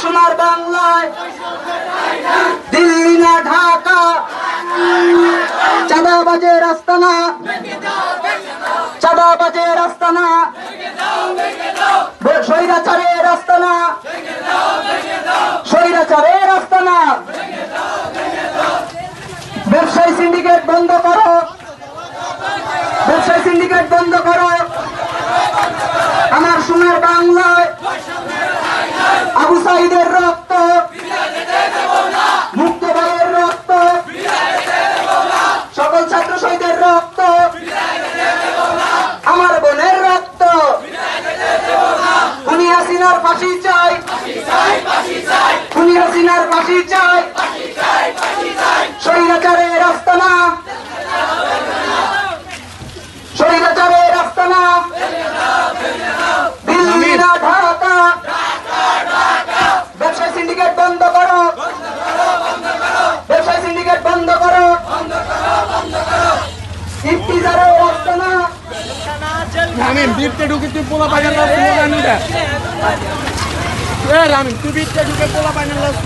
সোনার বাংলায়। দিল্লি না ঢাকা। চাঁদাবাজের আস্তানা চাঁদাবাজের আস্তানা স্বৈরাচারের আস্তানা স্বৈরাচারের আস্তানা ব্যবসায়ী সিন্ডিকেট বন্ধ করো ব্যবসায়ী সিন্ডিকেট বন্ধ করো আমার সোনার বাংলায় আবু রক্ত। মুক্ত ভাইয়ের রক্ত। সকল ছাত্র শহীদের রক্ত। আমার বোনের রক্ত। খুনি হাসিনার ফাঁসি চাই। খুনি হাসিনার ফাঁসি চাই। স্বৈরাচারের আস্তানা স্বৈরাচারের আস্তানা দিল্লি না ঢাকা ব্যবসায়ী সিন্ডিকেট বন্ধ করো ব্যবসায়ী সিন্ডিকেট বন্ধ করো ইফতিজারের আস্তানা রামিন বিপতে ঢুকে তুই পোলা পাইনার লাস মোবাইল এ রামিন তুই বিপতে ঢুকে পোলা পাইনার লাস